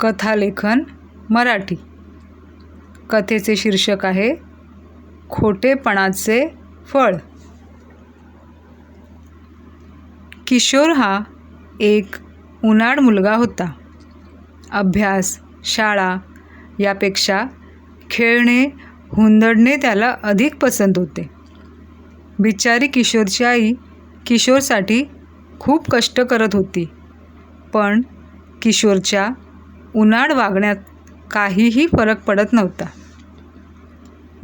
कथालेखन मराठी. कथेचे शीर्षक आहे खोटेपणाचे फळ. किशोर हा एक उन्हाळ मुलगा होता. अभ्यास शाळा यापेक्षा खेळणे हुंदडणे त्याला अधिक पसंत होते. बिचारी किशोरची आई किशोरसाठी खूप कष्ट करत होती. पण किशोरच्या उन्हाळ वागण्यात काहीही फरक पडत नव्हता.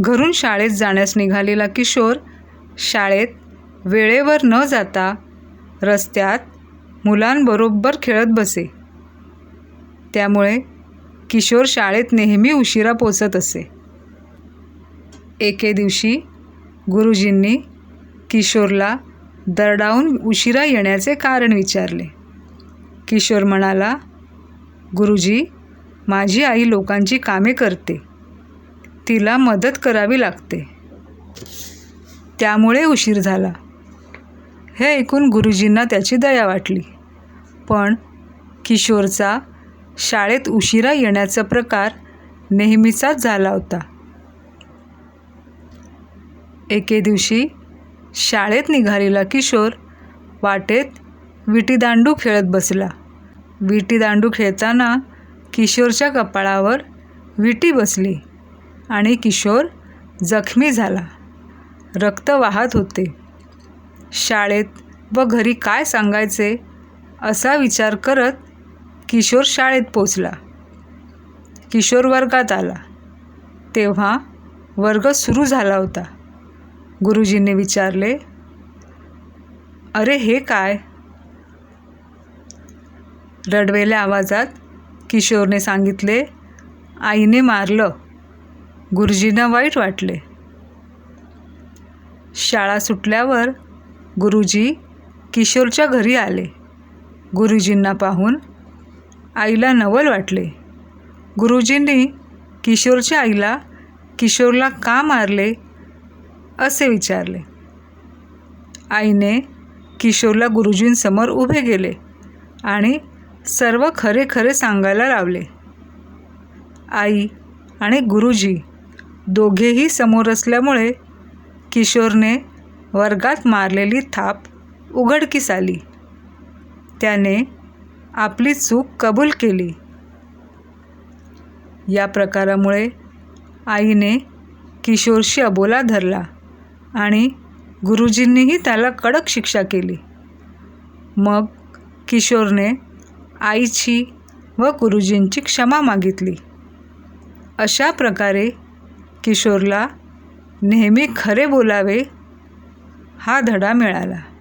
घरून शाळेत जाण्यास निघालेला किशोर शाळेत वेळेवर न जाता रस्त्यात मुलांबरोबर खेळत बसे. त्यामुळे किशोर शाळेत नेहमी उशिरा पोचत असे. एके दिवशी गुरुजींनी किशोरला दरडावून उशिरा येण्याचे कारण विचारले. किशोर म्हणाला गुरुजी माझी आई लोकांची कामे करते. तिला मदत करावी लागते. त्यामुळे उशीर झाला. हे ऐकून गुरुजींना त्याची दया वाटली. पण किशोरचा शाळेत उशिरा येण्याचा प्रकार नेहमीचाच झाला होता. एके दिवशी शाळेत निघालेला किशोर वाटेत विटीदांडू खेळत बसला. विटीदांडू खेळताना किशोरच्या कपाळावर विटी बसली आणि किशोर जखमी झाला. रक्त वाहत होते. शाळेत व घरी काय सांगायचे असा विचार करत किशोर शाळेत पोचला किशोर वर्गात आला. तेव्हा वर्ग सुरू झाला होता. गुरुजींनी विचारले अरे हे काय? रडवेल्या आवाजात किशोरने सांगितले आईने मारलं. गुरुजींना वाईट वाटले. शाळा सुटल्यावर गुरुजी किशोरच्या घरी आले. गुरुजींना पाहून आईला नवल वाटले. गुरुजींनी किशोरच्या आईला किशोरला का मारले? असे विचारले. आईने किशोरला गुरुजींसमोर उभे गेले आणि सर्व खरे खरे सांगायला लावले. आई आणि गुरुजी दोघेही समोर असल्यामुळे किशोरने वर्गात मारलेली थाप उघडकीस आली. त्याने आपली चूक कबूल केली. या प्रकारामुळे आईने किशोरशी अबोला धरला आणि गुरुजींनीही त्याला कडक शिक्षा केली. मग किशोरने आईची व गुरुजींची क्षमा मागितली. अशा प्रकारे किशोरला नेहमी खरे बोलावे हा धडा मिळाला.